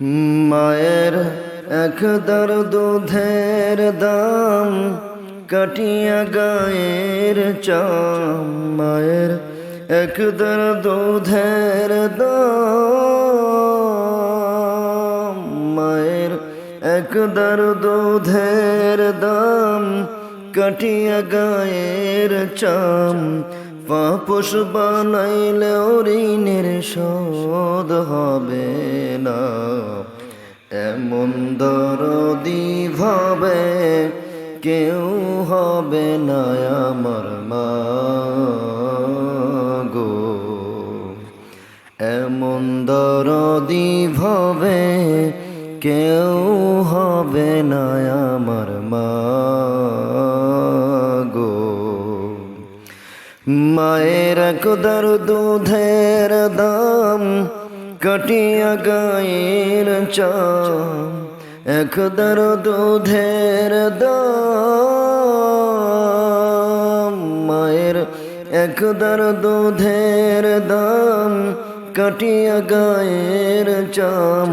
মায়ের একদার দুধের দাম কাটিয়া গায়ের চাম। মায়ের একদার দুধের দাম। মায়ের একদার দুধের দাম কাটিয়া গায়ের চাম। পাপস বানাইলে ঋণের শোধ হবে না। এমন দরদি ভাবে কেউ হবে না আমার মা গো। এমন দরদি ভাবে কেউ হবে না আমার মা মায়ের একদার দুধের দাম কাটিয়া গায়ের চাম। একদার দুধের দাম, মায়ের একদার দুধের দাম কাটিয়া গায়ের চাম।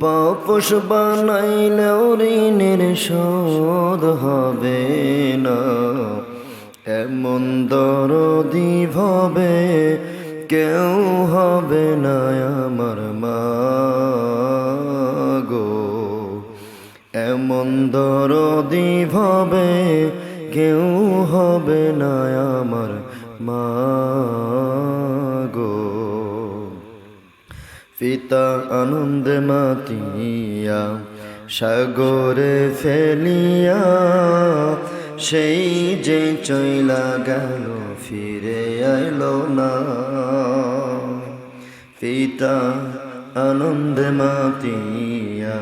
পাপস বানাইলেও ঋণের শোধ হবে না। এমন দরদি ভাবে কেউ হবে না আমার মা গো। এমন দরদি ভাবে কেউ হবে না আমার মা গো। পিতা আনন্দে মাতিয়া, সাগরে ফেলিয়া সেই যে চইলা গেল, ফিরে আইলো না। পিতা আনন্দে মাতিয়া,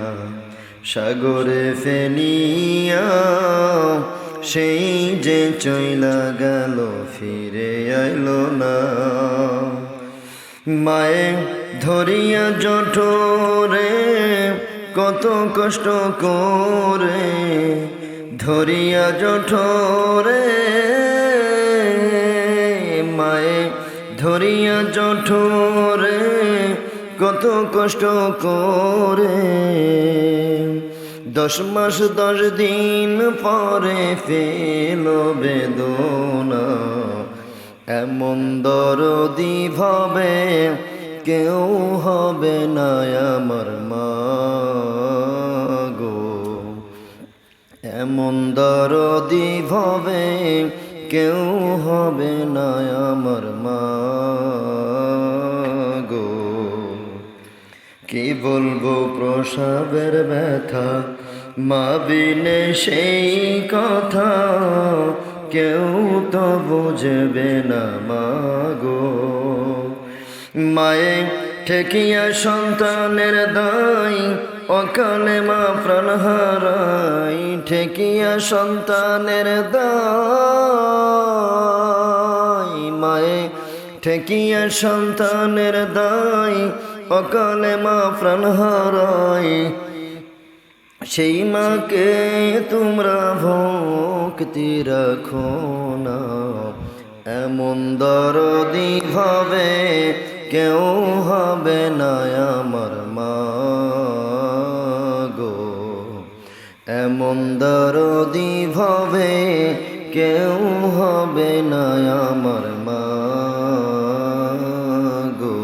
সাগরে ফেলিয়া, সেই যে চইলা গেল, ফিরে আইলো না। মায়ে ধরিয়া জঠরে, কত কষ্ট করে ধরিয়া জঠরে, মায়ে ধরিয়া জঠরে কত কষ্ট করে। দশ মাস, দশ দিন পরে ফেল বেদনা, এমন দরদি ভাবে কেউ হবে না আমার মা। এমন দরদি ভাবে কেউ হবে না আমার মা গো। কি বলব, প্রসাবের ব্যথা মা বিনে সেই কথা, কেউ তো বুঝবে না মা গো। মায়ে ঠেকিয়া সন্তানের দায় অকালে মা প্রাণ হারাই ঠেকিয়া সন্তানের দায়। মায়ে ঠেকিয়া সন্তানের দায়, অকালে মা প্রাণ হারায় সেই মাকে তোমরা ভক্তি রাখো না। এমন দরদি ভাবে কেউ হবে না আমার মা। দরদি ভাবে কেউ হবে না আমার মা গো।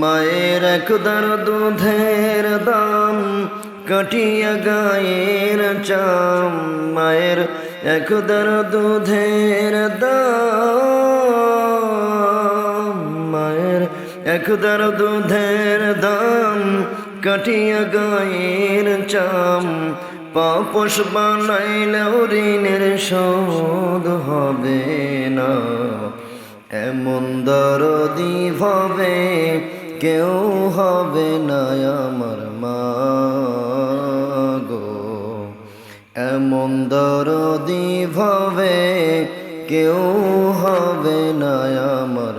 মায়ের একদার দুধের দাম, কাটিয়া গায়ের চাম। মায়ের একদার দুধের দাম, মায়ের একদার দুধের দাম, কাটিয়া গায়ের চাম। পাপস বানাইলেও ঋণের শোধ হবে না। এমন দরদি ভাবে কেউ হবে না আমার মা গো। এমন দরদি ভাবে কেউ হবে না আমার